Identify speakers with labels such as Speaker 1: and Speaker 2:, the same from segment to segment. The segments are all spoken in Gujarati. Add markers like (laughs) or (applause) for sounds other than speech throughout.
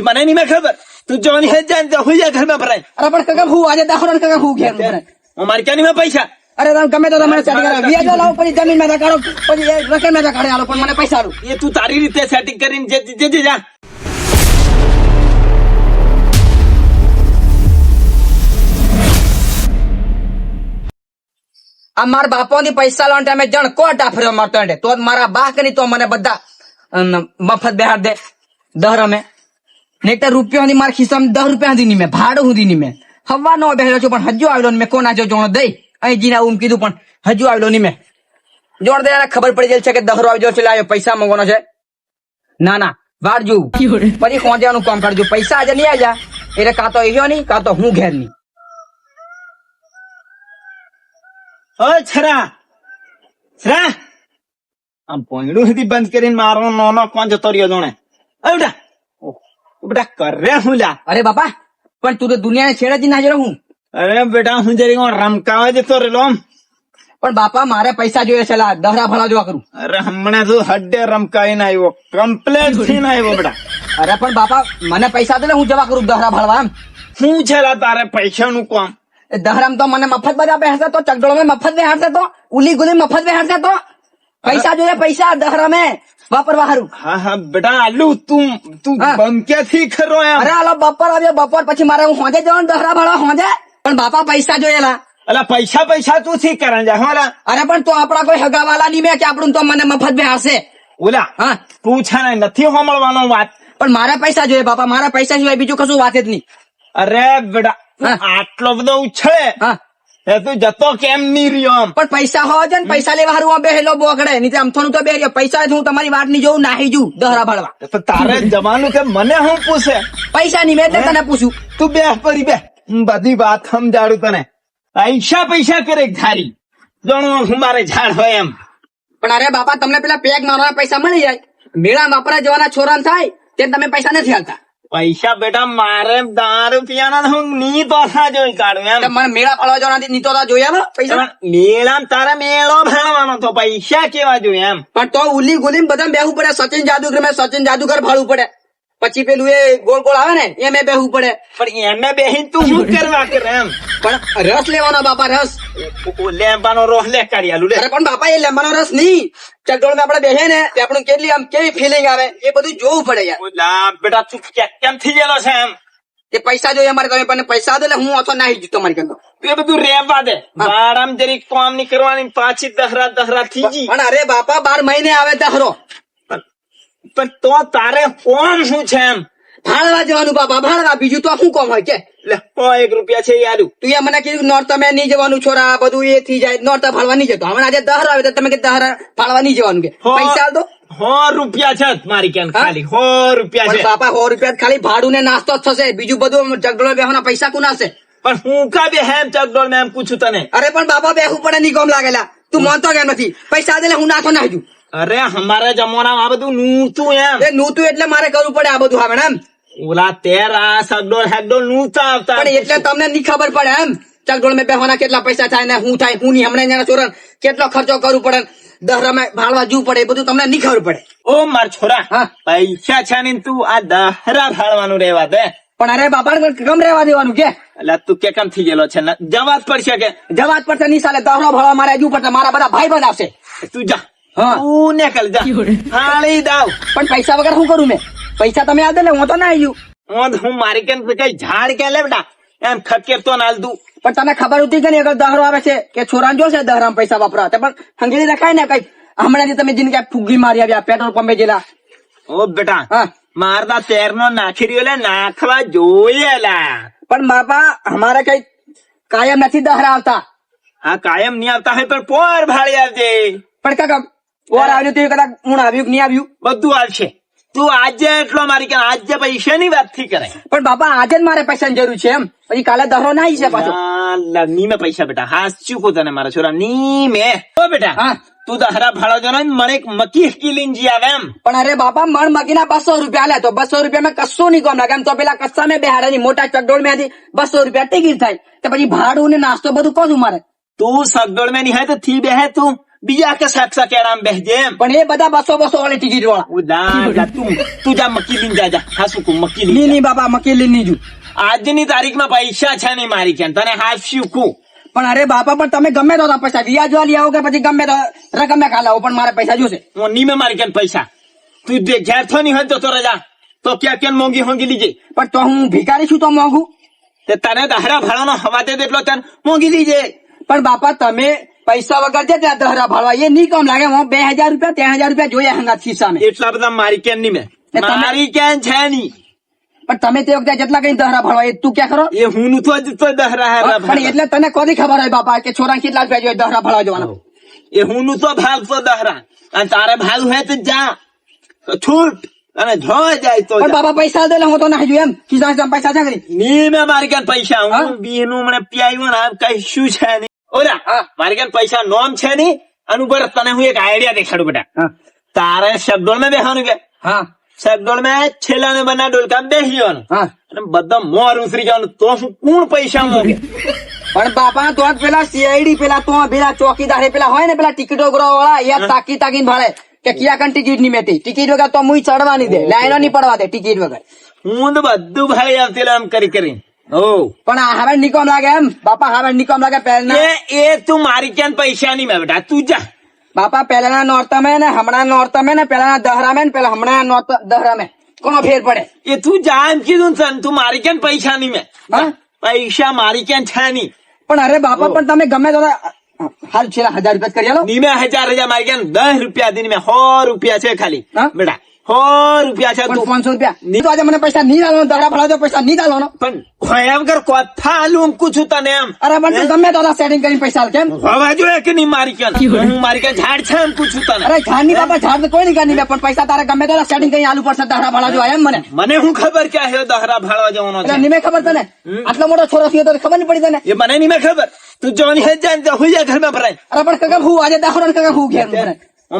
Speaker 1: મને નહીં મેં ખબર. તું જોની હે જાન તો હું ઘરમાં ભરાય
Speaker 2: અરે પણ કાકા હું આજે દાખલો કાકા હું ઘેર.
Speaker 1: અમારે ક્યાં નહીં પૈસા?
Speaker 2: અરે તમે ગમે તો તમારે સેટિંગ કરાવો. વ્યાજ લાવો પછી જમીનમાં કાઢો પછી રકમમાં કાઢે આલો પણ મને પૈસા આલો.
Speaker 1: એ તું તારી રીતે સેટિંગ કરીને જે જે- જે જા
Speaker 2: આ મારા બાપો ની પૈસા લેવાના ટાઈમે જણ કોટ આફર્યો મારતો તો મારા બા કરી તો મને બધા મફત બેહાડ દે. દહ રમે તો રૂપિયા સુધી મારા ખિસ્સામાં દસ રૂપિયા સુધી નહીં મેં ભાડું સુધી નહીં મેં. હવા નો બેહેલો છું પણ હજુ આવેલો ને મેં. કોના જો જોણો દઈ? અહીં જીને આવું કીધું પણ હજુ આવેલો નહીં મેં. જોણ દે ખબર પડી જાય છે કે દહરો આવી છે એટલે પૈસા માંગવાનો છે. ના ના વાર જોવું પછી ખોંજવાનું કામ કરજો પૈસા આજે નહીં આવ્યા એટલે કાં તો એયો નહીં કાં તો હું ઘેર નહીં.
Speaker 1: ઓય છરા. છરા. આમ પોઈડું સુધી બંધ કરીને મારો નોનો કોણ જતો રહ્યો જોણે? અરે બેટા કરે હું લા
Speaker 2: અરે બાપા પણ તું તો દુનિયાને છેડે જ ના જોડે હું?
Speaker 1: અરે બેટા હું જરી રમકાવા જતો રેલો
Speaker 2: પણ બાપા મારે પૈસા જોઈએ છે લા દહરા ભલા જોવા કરું.
Speaker 1: અરે હમણાં તું હડ્ડે રમકાઈને આવ્યો કમ્પ્લેટ થઈને આવ્યો બેટા.
Speaker 2: અરે પણ બાપા મને પૈસા દે હું જવા કરું દહરા ભરવા એમ.
Speaker 1: શું છે લા તારે પૈસાનું કામ?
Speaker 2: દહરામ તો મને મફત બધા બેસે તો ચકડોળમાં મફત બેહાડશે તો ઉલી ગુલી મફત બેહાડશે તો. પૈસા જોઈએ પૈસા દહરા મેં વાપરવા હારું
Speaker 1: હા હા બેટા આલુ તું તું બમક્યાથી ખરો એમ.
Speaker 2: અરે આલો બપોર આવ્યો બપોર પછી મારે હું હોજે જવાનું દહરા ભરવા હોજે? પણ બાપા પૈસા જોયેલા.
Speaker 1: અલા પૈસા પૈસા તું થી કરે જા હોલા
Speaker 2: અરે પણ તો આપડા કોઈ હગાવાલા નહીં મેં કે આપણું તો મને મફત બેહાડશે
Speaker 1: ઓલા
Speaker 2: હા.
Speaker 1: તું છે ને નથી હોમળવાનો વાત.
Speaker 2: પણ મારા પૈસા જોઈએ બાપા મારા પૈસા સિવાય બીજું કશું વાત જ નહીં.
Speaker 1: અરે બેટા આટલો બધો ઉછળે.
Speaker 2: હા.
Speaker 1: એ તું જતો કેમ નહીં રહ્યો આમ?
Speaker 2: પણ પૈસા હો છે ને પૈસા લેવા હારું બેહેલો બોકડે. નહીં તો અમથોનું તો બે રહ્યો પૈસા હું તમારી વાતની જોઉં નાહી જઉં દહરા ભાડવા
Speaker 1: તો તારે જવાનું કે મને હું પૂછે?
Speaker 2: પૈસા નહીં મેં તને પૂછું.
Speaker 1: તું બે પરી બે બધી વાત સમજાડું તને. પૈસા પૈસા કરે ધારી. જણો હું મારે ઝાડ હોય એમ.
Speaker 2: પણ અરે બાપા તમને પેલા પેગ મારવાના પૈસા મળી જાય. મેળા વાપરા જવાના છોરા થાય તે તમે પૈસા નથી હાલતા.
Speaker 1: પૈસા બેટા મારે દારૂ પીવાના હું ની તો જોઈ કાઢું એમ.
Speaker 2: મને મેળા પાડવા જવાના ની તો જોયા ને પૈસા?
Speaker 1: મેળા તારે મેળો ભણવાનો તો પૈસા કેવા જોઈએ એમ.
Speaker 2: પણ તો ઉલી ગુલી બધા બેહવું પડે સચિન જાદુગર મેં સચિન જાદુગર ફાળવું પડે. પછી પેલું એ ગોળ ગોળ આવે ને એ મેં બેહવું પડે.
Speaker 1: પણ એને બેહી તું શું (laughs) કરવા કરે એમ?
Speaker 2: પણ રસ લેવાનો બાપા રસ.
Speaker 1: લેમ્બાનો રસ લે કાઢી આલું લે.
Speaker 2: અરે પણ બાપા એ લેમ્બાનો રસ નહીં. ચકડોળ આપણે બેસે ને તે આપણું કેટલી આમ કેવી ફિલિંગ આવે? એ બધું જોવું પડે યાર.
Speaker 1: બેટા તું કેમ થઈ ગયેલો છે એમ?
Speaker 2: એ પૈસા જોઈએ અમારે તમે પણ પૈસા દો એટલે હું ઓછો નાહી જતો તમારી કરતો
Speaker 1: તું એ બધું રેવા દે. બારામ જરી કામની કરવાની પાછી દહરા દહરા થઈ ગઈ.
Speaker 2: પણ અરે બાપા બાર મહિને આવે દહરો.
Speaker 1: પણ પણ તો તારે કોણ શું છે એમ?
Speaker 2: ભાડવા જવાનું બાપા ભાડવા બીજું તો શું કોમ હોય કે?
Speaker 1: એક રૂપિયા છે એ
Speaker 2: તું એ મને કીધું નોર તમે નહીં જવાનું છોરા બધું એ થઈ જાય. નોર્થ ફાળવા નહીં જતો. હમણાં આજે દહર આવે તો તમે કે દહર ફાળવા નહીં જવાનું કે? પૈસા આલ
Speaker 1: હો રૂપિયા છે મારી કેમ ખાલી. હો રૂપિયા
Speaker 2: પણ
Speaker 1: છે.
Speaker 2: બાપા હો રૂપિયા ખાલી. ભાડું ને નાસ્તો જ થશે. બીજું બધું જગડો બેહવાના પૈસા કુનાશે
Speaker 1: પણ હું કા બે હેમ ચકડોળ એમ પૂછું તને?
Speaker 2: અરે પણ બાપા બેહું પડે ની કોમ લાગેલા. તું માનતો કેમ નથી? પૈસા દે હું નાખો નાખજું
Speaker 1: અરે અમારા જમાનામાં આ બધું નૂતું એમ.
Speaker 2: એ નૂતું એટલે મારે કરવું પડે આ બધું હવે એમ?
Speaker 1: ઓલા તેર આ સગડોળ હેગડોળ નૂતા આવતા
Speaker 2: પણ એટલે તમને નહીં ખબર પડે એમ. ચકડોળ મેં બેહવાના કેટલા પૈસા થાય ને હું થાય હું નહીં. હમણાં જણા ચોરણ કેટલો ખર્ચો કરવું પડે દહરામાં ભાળવા જવું પડે એ બધું તમને નહીં ખબર પડે.
Speaker 1: ઓ માર છોરા
Speaker 2: હા.
Speaker 1: પૈસા છે ને તું આ દહરા ભાળવાનું રહેવા દે.
Speaker 2: પણ અરે બાપા કમ રહેવા દેવાનું કે?
Speaker 1: એટલે તું કે કેમ થઈ ગયેલો છે? ને જવા જ પડશે કે?
Speaker 2: જવાજ પડશે નહીં સાલે દહરો ભાળવા મારે હજુ પડશે મારા બધા ભાઈ બંધ આવશે
Speaker 1: તું જા.
Speaker 2: હા.
Speaker 1: તું ને કલ જા હાળી દાવ
Speaker 2: પણ પૈસા વગર શું કરું મેં? પૈસા તમે આ દે ને હું તો ના આવ્યું
Speaker 1: હું હું મારી કેમ કઈ ઝાડ કે લે બેટા? એમ ખકેર તો ના દઉં
Speaker 2: પણ તને ખબર હતી કે નહીં અગર દહરો આવે છે કે છોરા જોશે દહરામ પૈસા વાપરા તે પણ હંગેલી રખાય ને કઈ હમણાં તમે જીને ફુગ્ગી મારી આવ્યા પેટ્રોલ પંપે જેલા.
Speaker 1: ઓ બેટા
Speaker 2: હા.
Speaker 1: મારતા તેર નો નાખી રહ્યો એટલે નાખવા જોઈએ
Speaker 2: પણ બાપા અમારે કઈ કાયમ નથી દહરા આવતા.
Speaker 1: આ કાયમ નહીં આવતા હોય પણ પોર ભાડે આવજે.
Speaker 2: પણ કાકા પોર આવ્યું તો કદાચ હું આવ્યું કે નહીં આવ્યું?
Speaker 1: બધું આવશે. તું આજે એટલો મારી કે આજે પૈસાની વાતથી કરે?
Speaker 2: પણ બાપા આજે જ મારે પૈસાની જરૂર છે એમ. પછી કાલે દહરો ના આવી છે પાછો.
Speaker 1: ના, મેં પૈસા બેટા. હા ચૂકો તને મારા છોરા? ની મે તો બેટા
Speaker 2: હા.
Speaker 1: તું દહરા ભાડો જો ને મને એક મકી કિલીન જી આવે એમ.
Speaker 2: પણ અરે બાપા મણ મગીના બસો રૂપિયા લે તો બસો રૂપિયા મેં કશું નહીં કોમ લાગે એમ તો પેલા કસ્સા મેં બેહાડે ની મોટા ચકડોળ મેં બસો રૂપિયા ટિકિટ થાય. તો પછી ભાડું ને નાસ્તો બધું કોશું મારે?
Speaker 1: તું સગડોળ મેં હે તો થી બેહે તું. બીજા કે સાક્ષા કેરામ એમ
Speaker 2: પણ એ બધા બસો બસો વાળી ટિકિટ વાળા
Speaker 1: ઉદા તું તું જા મકીલીન જા જા હા શું
Speaker 2: ની
Speaker 1: મકીલી
Speaker 2: ની બાપા મકેલી ની જુ
Speaker 1: આજની તારીખમાં પૈસા છે નહીં મારી કેમ તને હાસ્યું કું
Speaker 2: પણ અરે બાપા પણ તમે ગમે તો હતા પૈસા વ્યાજ વાળી આવો કે પછી ગમે તો રકમે ખાલાવો પણ મારે પૈસા જોશે
Speaker 1: હું નીમે મારી કેમ પૈસા તું જે ઘેર થો નહીં હોય તો રજા તો ક્યાં ક્યાં મોંઘી હોંગી લીજે
Speaker 2: પણ તો હું ભિખારી છું તો મોંઘું
Speaker 1: તે તને દહરા ભાડાનો હવા દે એટલો તને મોંઘી લીજે
Speaker 2: પણ બાપા તમે પૈસા વગર છે ત્યાં દહરા ભાડવા. એ નહીં કમ લાગે હું બે હજાર રૂપિયા ત્રણ હજાર રૂપિયા જોયા હંગાત ખિસ્સામાં.
Speaker 1: એટલા બધા મારી કેન નહીં મેં. મારી કેન છે નહીં.
Speaker 2: પણ તમે તે વખતે જેટલા કઈ દહરા ભરવા એ તું ક્યાં કરો?
Speaker 1: એ હું નું તો દહરા હેરા
Speaker 2: પણ એટલે તને કોની ખબર હોય બાપા કે છોરા કેટલા રૂપિયા જોઈએ દહરા ભરવા જવાના?
Speaker 1: એ હું નું તો ભાગ તો દહરા. અને તારે ભાગ હોય તો જા. છૂટ. અને જો જાય તો
Speaker 2: બાપા પૈસા દે હું તો ના જોયું એમ. ખિસ્સા પૈસા છે
Speaker 1: ની મેં મારી ક્યાં પૈસા.
Speaker 2: હા?
Speaker 1: બીનું મને પ્યાયું ને આમ કઈ શું છે
Speaker 2: હા.
Speaker 1: મારી ક્યાં પૈસા નોમ છે નહીં? અને ઉપર તને હું એક આઈડિયા દેખાડું બેટા. તારે શબ્દોળમાં બેસવાનું કે?
Speaker 2: હા.
Speaker 1: શબ્દોળમાં છેલ્લા ને બના ડોલકા બેસી જવાનું. અને બધા મોર ઉતરી જવાનું તો શું કોણ પૈસા મોગે
Speaker 2: પણ બાપા તો પેલા સીઆઈડી પેલા તો પેલા ચોકીદાર પેલા હોય ને પેલા ટિકિટો વાળા યાર તાકી તાકી ભાડે કે ક્યાં કણ ટિકિટની મેટી ટિકિટ વગર તો મુઈ ચડવાની દે. લાઈનો નહીં પડવા દે ટિકિટ વગર.
Speaker 1: હું તો બધું ભાઈ આવતી આમ કરી કરી
Speaker 2: પણ આ હવે નિકોમ લાગે એમ? બાપા હવે નિકોમ લાગે પહેલા
Speaker 1: એ તું મારી ક્યાં પૈસા નહીં મેં બેટા તું જા.
Speaker 2: બાપા પહેલાના નોરતા ને હમણાં નોરતા ને પહેલાના દહરા ને પેલા હમણાં નોરતા દહરા મેં કોનો ફેર પડે?
Speaker 1: એ તું જા એમ કીધું સન તું મારી ક્યાં પૈસા નહીં મેં.
Speaker 2: હા?
Speaker 1: પૈસા મારી ક્યાં છે નહીં.
Speaker 2: પણ અરે બાપા પણ તમે ગમે તો હાલ છેલ્લા હજાર રૂપિયા કરી આલો.
Speaker 1: નિમે હજાર હજાર મારી ક્યાં દસ રૂપિયા દિન મેં. સો રૂપિયા છે ખાલી? બેટા સો રૂપિયા છે તું.
Speaker 2: પાંચસો રૂપિયા. નહીં તો આજે મને પૈસા નહીં આલવાનો દહરા ભરાવજો પૈસા નહીં આલવાનો.
Speaker 1: પણ ભયંકર কথা આલું એમ કુછું તને એમ
Speaker 2: અરે તું ગમે તો સેટિંગ કરીને પૈસા આલ કેમ?
Speaker 1: હવા જોઈએ કે નહીં મારી ક્યાં? હું મારી ક્યાં ઝાડ છે એમ પૂછું તને?
Speaker 2: અરે ઝાડની બાપા ઝાડ તો કોઈ નહીં કરી પણ પૈસા તારે ગમે તો સેટિંગ કરીને આલુ પડશે દહરા ભરાવજો એમ મને.
Speaker 1: મને હું ખબર કે આ દહરા ભાળવા જવાનો છે?
Speaker 2: નિમે ખબર તને? આટલો મોટો છોરો થયો તો ખબર નહીં પડી તને?
Speaker 1: એ મને નિમે ખબર. તું જોની હે જાન તો હું જા ઘરમાં ભરાય.
Speaker 2: અરે પણ કાકા હું આજે દાખલો ને હું ઘેર મને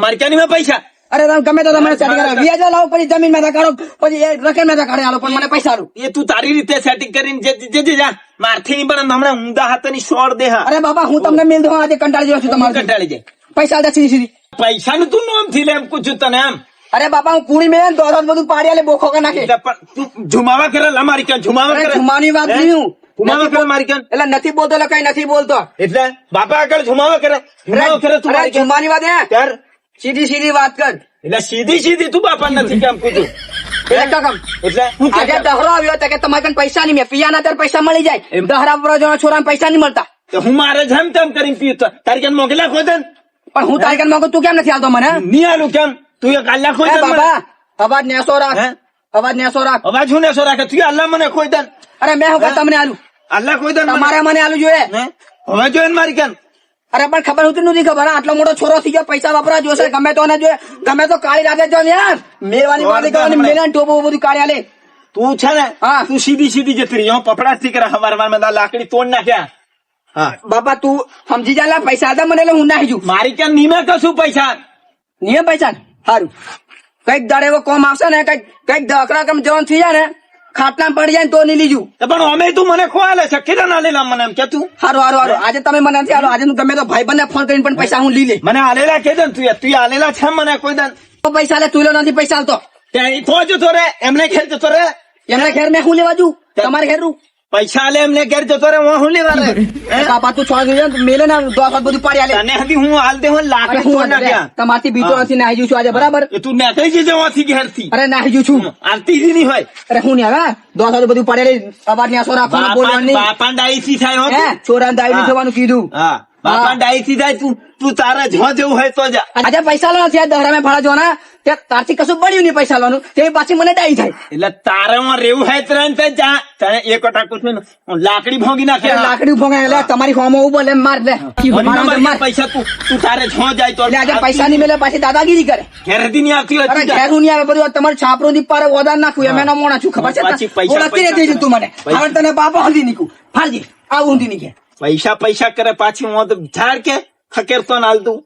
Speaker 1: મારી ક્યાં નિમે પૈસા?
Speaker 2: અરે તમે ગમે તો તમે સેટિંગ કરાવો વ્યાજ લાવો પછી જમીનમાં કાઢો પછી રકમમાં કાઢે આલો પણ મને પૈસા આલો.
Speaker 1: એ તું તારી રીતે સેટિંગ કરીને જે જે જે જા મારથી નહીં પણ હમણાં ઊંધા હાથની સોળ દે
Speaker 2: અરે બાબા હું તમને મિલ દઉં આજે કંટાળી જાઉં છું તમારે
Speaker 1: કંટાળી જાય
Speaker 2: પૈસા દે સીધી સીધી.
Speaker 1: પૈસા નું તું નોમથી લે એમ પૂછું તને એમ.
Speaker 2: અરે બાપા હું કુડી મેં દોર બધું પાડી આલે બોખો કે નાખે.
Speaker 1: પણ તું ઝુમાવા કરે લા મારી ક્યાં ઝુમાવા કરે.
Speaker 2: ઝુમાની વાત? નહીં હું.
Speaker 1: ઝુમાવા કરે મારી ક્યાં
Speaker 2: એટલે નથી બોલતો એટલે કઈ નથી બોલતો.
Speaker 1: એટલે બાપા આગળ ઝુમાવા કરે. ઝુમાવા કરે
Speaker 2: ઝુમાની વાત હે?
Speaker 1: ત્યાર
Speaker 2: સીધી સીધી વાત કર.
Speaker 1: એટલે સીધી સીધી તું બાપા નથી કેમ પૂછું
Speaker 2: એટલે
Speaker 1: હું
Speaker 2: આજે
Speaker 1: કે
Speaker 2: દહરો આવ્યો તો કે તમારે કન પૈસા નહીં મેં પિયાના ત્યારે પૈસા મળી જાય. દહરા પર છોરા પૈસા નહીં મળતા.
Speaker 1: તો હું મારે જેમ તેમ કરીને પીવું. તારી ક્યાં મોકલા ખોદન
Speaker 2: પણ હું તારી કન માંગુ તું કેમ નથી આવતો મને?
Speaker 1: નહીં આલું કેમ? તું એ કાલ્લા
Speaker 2: એ
Speaker 1: ખોદન
Speaker 2: બાબા અવાજ નેસો રાખ? અવાજ નેસો રાખ.
Speaker 1: અવાજ હું ને સો રાખે? તું અલ્લાહ મને ખોદન
Speaker 2: અરે મેં હું? તમને આલુ
Speaker 1: અલ્લાહ ખોદન
Speaker 2: તમારે મને આલું જોઈએ.
Speaker 1: હવે જોઈને મારી ક્યાં
Speaker 2: અરે પણ ખબર હોતી નથી ખબર આટલો મોટો છોરો થઈ ગયો પૈસા વાપરવા જોશે. ગમે તો ને ગમે તો કાળી રાતે જો યાર. મેળવાની વાત કરવાની
Speaker 1: હમણાં.
Speaker 2: ટોપો બધું કાળી આલે
Speaker 1: તું છે ને
Speaker 2: હા.
Speaker 1: તું સીધી સીધી જતી રહી પપડા થી કરે હવાર વાર મેં લાકડી તોડ નાખ્યા. હા.
Speaker 2: બાપા તું સમજી જા પૈસા હતા મને હું નાખી જઉં.
Speaker 1: મારી ક્યાં નિમે કશું પૈસા?
Speaker 2: નિયમ પૈસા? સારું કંઈક દાડે એવો કોમ આવશે ને કંઈક કંઈક દકરા કમ જવાન થઈ જાય ને ખાટલા પડી જાય તો નહીં લીજું
Speaker 1: પણ અમે તું મને ખોવાલે છે. કે ના લેલા મને એમ કે તું.
Speaker 2: સારું હારું હારું. આજે તમે મને નથી હાલો. આજે હું ગમે તો ભાઈ બંને ફોન કરીને પણ પૈસા હું લઈ લે
Speaker 1: મને આલેલા કે તું તું આલેલા છે મને કોઈ દન.
Speaker 2: તો પૈસા લે તું લો નથી પૈસા
Speaker 1: આવતો. તો જતો રે. એમને ખેલ જતો રે.
Speaker 2: એમના ઘેર મેં હું લેવા જુ તમારે ઘેરનું
Speaker 1: પૈસા લે એમને ઘેર જતો રે હું શું લેવા રે
Speaker 2: કાપા તું છોડ દીધો મેલે ને દોસ બધું પાડી આલે.
Speaker 1: તને હજી હું હાલ દે હું લાખ
Speaker 2: હું
Speaker 1: નાખ્યા.
Speaker 2: તમારથી બીતો. નથી નાહી જઉં છું આજે બરાબર?
Speaker 1: તું નીકળી જજે વાંથી ઘેરથી
Speaker 2: અરે નાહી જઉં છું.
Speaker 1: આરતી જ નહીં હોય.
Speaker 2: અરે હું ને હવે દોસ હાથ બધું પાડી આલે અવાજની આસો રાખવાનો બોલવાનું
Speaker 1: બાપા ડાઈ થી થાય હો
Speaker 2: છોરા ડાઈ
Speaker 1: હા.
Speaker 2: થવાનું કીધું.
Speaker 1: હા. બાપા ડાઈ સીધા તું તું તારે જો જેવું હોય તો જા.
Speaker 2: આજે પૈસા લો નથી દહરા મેં ભાડા જોવાના. તે તારથી કશું બળ્યું નહીં પૈસા લોનું તે પાછી મને ડાઈ થાય
Speaker 1: એટલે તારે માં રેવું હોય ત્રણ જા. તને એક ટાકું છું લાકડી ભોગી નાખે.
Speaker 2: લાકડી ભોગે એટલે તમારી હોમો ઊભો લે. માર લે.
Speaker 1: પૈસા તું તું તારે જો જાય તો.
Speaker 2: આજે પૈસા નહીં મેલે પાછી દાદાગીરી કરે.
Speaker 1: ઘેર હતી નહીં આવતી હોય જા.
Speaker 2: ઘેરું નહીં આવે બધું તમારે છાપરો ની પાર ઓદાર નાખું એમ એના મોણા છું ખબર છે
Speaker 1: પાછી પૈસા-
Speaker 2: ઓળખતી રહેતી તું મને. હવે તને બાપા હલ્દી નીકળું. ફાલજી આ ઊંધી નીકળે.
Speaker 1: પૈસા પૈસા કરે પાછી હું તો ઝાડ કે ખકેર તો નાલ તું